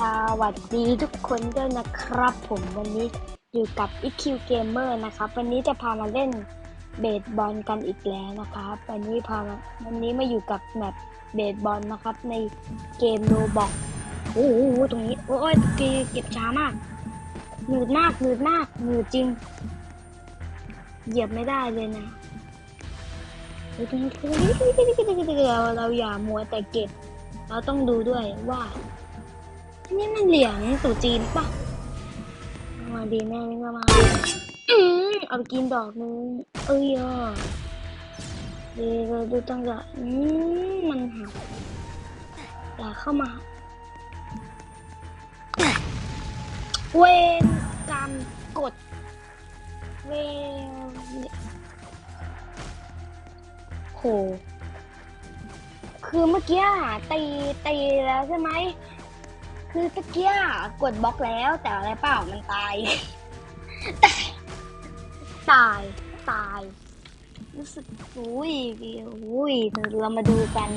สวัสดีทุกคนด้วยนะครับ ผมวันนี้อยู่กับ EQ Gamer นะครับ วันนี้จะพามาเล่นเบสบอลกันอีกแล้วนะครับ วันนี้พามาวันนี้มาอยู่กับแมปเบสบอลนะครับ ในเกมโรบอกโอ้โหตรงนี้โอ้ยเกเก็บช้ามากหนืดมากหนืดมากหนืดจริง เหยียบไม่ได้เลยนะเฮ้ยตรงนี้เราเราอย่ามัวแต่เก็บ เราต้องดูด้วยว่า นนี้มันเหรียญตู่จีนปะมาดีแม่นี่ก็มาอืมเอาไปกินดอกนึงเอ้ยอะดีเราดูจังหวะอืมมันหักอย่าเข้ามาเวนกรรมกดเวนโหคือเมื่อกี้ตีตีแล้วใช่ไหม คือตะเกียกดบล็อกแล้ว แต่อะไรเปล่ามันตาย ตาย ตายรู้สึกอุ้ยอุ้ยเรามาดูกัน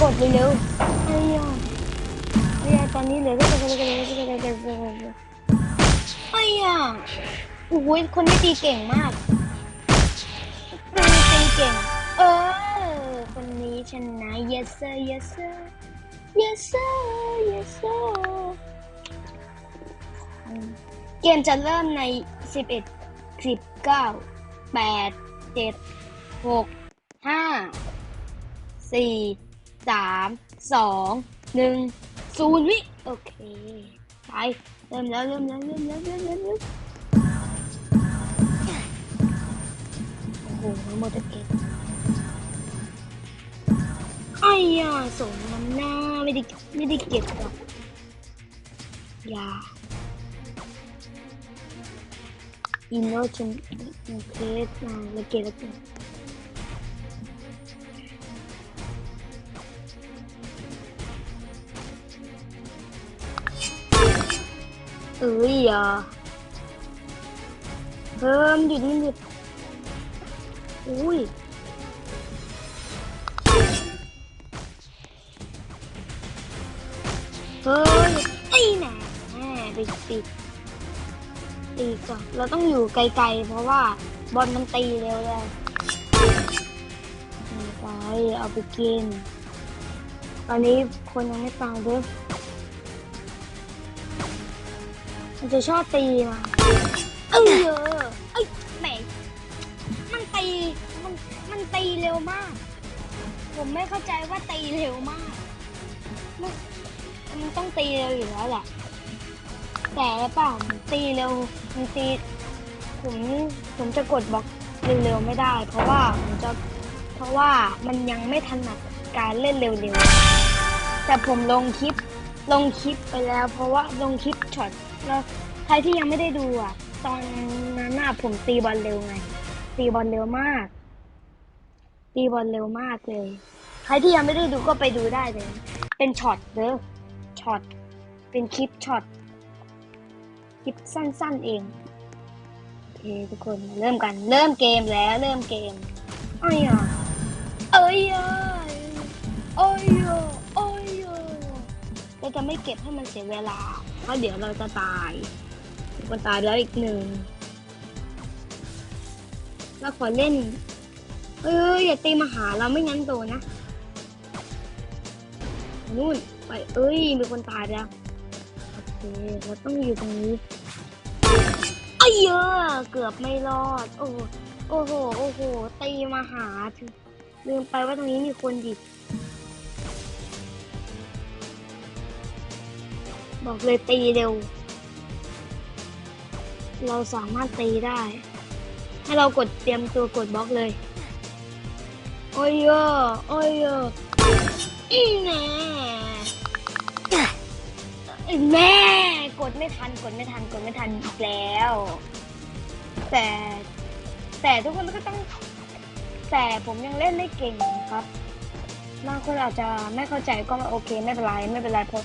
กดเร็วๆไอ้ยอะไอ้ยตอนนี้เหลยก็จะก็จะก็จะก็จะก็จะไอ้ยอะอุ้ยคนที่ตีเก่งมากตีตีเก่ง เออ คนนี้ชนะ yes sir yes sir yes sir yes sir เกมจะเริ่มใน 11 19 8 7 6 5 4 3 2 1 0 วิ โอเค ไป เริ่มแล้ว เริ่มแล้ว เริ่มแล้ว เริ่มแล้วเริ่มโอ้โหโมเดเกต ไอ้ยาสมน้ำหน้าไม่ได้ไม่ได้เก็บหรอกยาอินโนชันเคสอ่าแล้วเก็บแล้วเก็บเอ้ยอะเพิ่มหยุดมันหยุดอุ้ย เฮ้ยไอ้แหน่ไปตีตีก่อน เราต้องอยู่ไกลๆ เพราะว่าบอลมันตีเร็วเลยไปเอาไปกิน ตอนนี้คนยังไม่ตายด้วยมันจะชอบตีมาเออเอ้ยแหมมันตี มันมันตีเร็วมาก ผมไม่เข้าใจว่าตีเร็วมาก มันต้องตีเร็วอยู่แล้วแหละ แต่เปล่ามันตีเร็วมันตีผมผมจะกดบล็อกเร็วๆไม่ได้ เพราะว่าผมจะเพราะว่ามันยังไม่ถนัดการเล่นเร็วๆแต่ผมลงคลิปลงคลิปไปแล้ว เพราะว่าลงคลิปช็อตแล้วใครที่ยังไม่ได้ดูอะ ตอนนั้นน่ะผมตีบอลเร็วไง ตีบอลเร็วมาก ตีบอลเร็วมากเลย ใครที่ยังไม่ได้ดูก็ไปดูได้เลย เป็นช็อตเด้อ ช็อต เป็นคลิปช็อต คลิปสั้นๆเอง โอเคทุกคนเริ่มกัน เริ่มเกมแล้วเริ่มเกมอ้อยอะเอ้ยอะโอ้ยอะโอ้ยอะเราจะไม่เก็บให้มันเสียเวลา เพราะเดี๋ยวเราจะตายคนตายแล้วอีกหนึ่งเราขอเล่น เอ้ยอย่าตีมาหาเราไม่งั้นโดนนะนู่น ไปเอ้ยมีคนตายแล้วโอเคเราต้องอยู่ตรงนี้ไอ้เยอะเกือบไม่รอด โอ้โหโอ้โหโอ้โหตีมาหาถึงลืมไปว่าตรงนี้มีคนดิบบอกเลยตีเร็ว เราสามารถตีได้ ให้เรากดเตรียมตัวกดบล็อกเลย โอ้ยเยอะโอ้ยเยอะอีแน่ แม่กดไม่ทันกดไม่ทันกดไม่ทันอีกแล้ว แต่ แต่ทุกคนก็ต้อง แต่ผมยังเล่นไม่เก่งครับบางคนอาจจะไม่เข้าใจก็โอเคไม่เป็นไรไม่เป็นไรเพราะ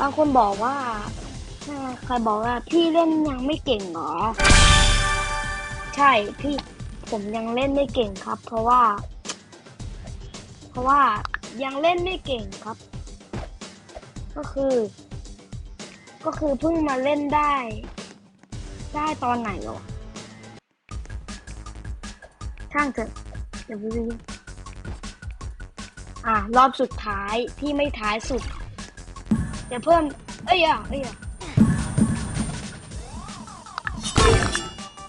บางคนบอกว่าใครบอกว่าพี่เล่นยังไม่เก่งเหรอ ใช่พี่ผมยังเล่นไม่เก่งครับ เพราะว่า เพราะว่ายังเล่นไม่เก่งครับ ก็คือ ก็คือเพิ่งมาเล่นได้ ได้ตอนไหนหรอช่างเถอะเดี๋ยวไปดูอะ รอบสุดท้ายที่ไม่ท้ายสุดเดี๋ยวเพิ่ม เอ้ยอะเอ้ยอะ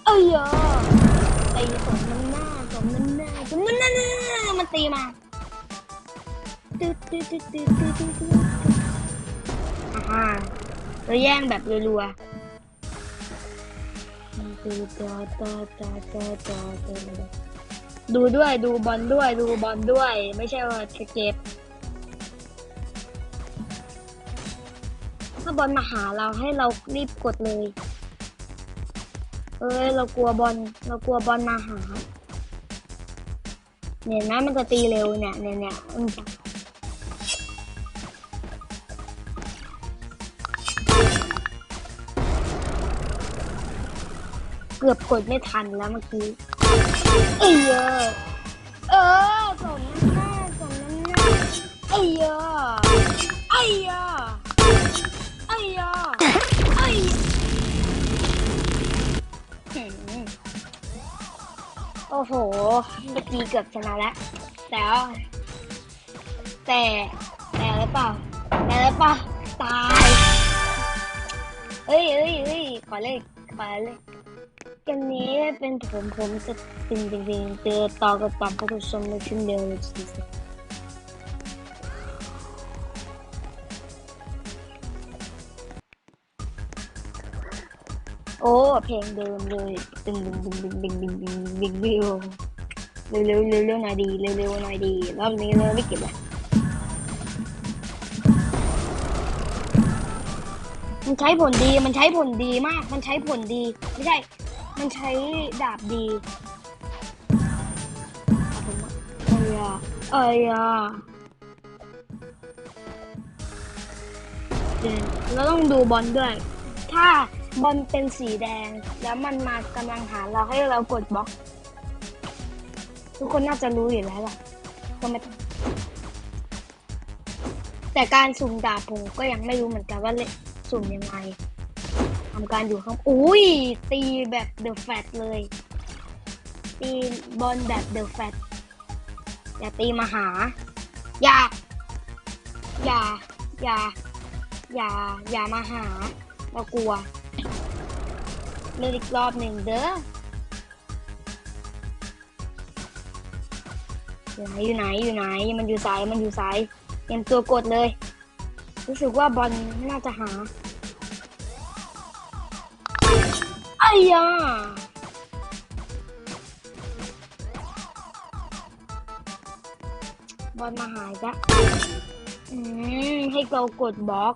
เอ้ยอะตีสมน้ำหน้าสมน้ำหน้าสมน้ำหน้ามันตีมาตึ๊ดตึ๊ดตึ๊ดตึ๊ดตึ๊ดตึ๊ด เราแย่งแบบรัวๆดูด้วยดูบอลด้วยดูบอลด้วย ไม่ใช่ว่าจะเก็บ ถ้าบอลมาหาเราให้เรารีบกดเลย เอ้ยเรากลัวบอลเรากลัวบอลมาหา เนี่ยนะมันจะตีเร็วเนี่ยเนี่ยเนี่ย เกือบกดไม่ทันแล้วเมื่อกี้ เอ้ยเออเออสมน้ำหน้าสมน้ำหน้าเอ้ยเออเอ้ยเออเอ้ยเออเอ้ยโอ้โห เมื่อกี้เกือบชนะแล้ว แต่แต่ แต่หรือเปล่า แต่หรือเปล่า ตายเอ้ยเอ้ยเอ้ยขอเลยขอเลย กันนี้เป็นผมผมจะเป็นเป็นเป็นเจอต่อกับปั๊มผู้ชมในชิ้นเดียวเลยสิโอ้ เพลงเดิมเลยตึงดึงดึงดึงดึงดึงดึงดึงวิวเร็วเร็วเร็วเร็วหน่อยดีเร็วเร็วหน่อยดีรอบนี้เราไม่เก็บละมันใช้ผลดีมันใช้ผลดีมาก มันใช้ผลดี ไม่ใช่ มันใช้ดาบดีเอ้ยเอ้ยอะเดี๋ยวเราต้องดูบอลด้วย ถ้าบอลเป็นสีแดง แล้วมันมากำลังหาเราให้เรากดบล็อก ทุกคนน่าจะรู้อยู่แล้วล่ะก็ไม่ต้องแต่การสุ่มดาบผมก็ยังไม่รู้เหมือนกันว่าเล่นสุ่มยังไง ทำการอยู่ข้างอุ้ย ตีแบบเดอะแฟตเลย ตีบอลแบบเดอะแฟตอย่าตีมาหา อย่า อย่า อย่า อย่า อย่ามาหา เรากลัวเล่นอีกรอบหนึ่งเด้ออยู่ไหนอยู่ไหนอยู่ไหนมันอยู่สายมันอยู่สายเตรียมตัวกดเลย รู้สึกว่าบอลน่าจะหา อ้ยาบอลมาหายจ้ะอืมให้เรากดบล็อก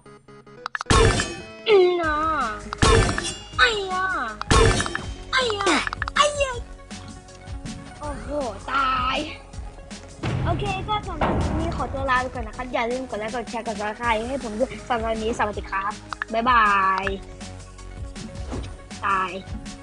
อืมนะไอ้ยาไอ้ยาไอ้ยาโอ้โห ตาย โอเค ก็สำหรับวันนี้ขอตัวลาไปก่อนนะคะอย่าลืมกดไลค์ กดแชร์ กดซับสไครต์ให้ผมด้วยสำหรับวันนี้สวัสดีครับ บ๊ายบาย Bye.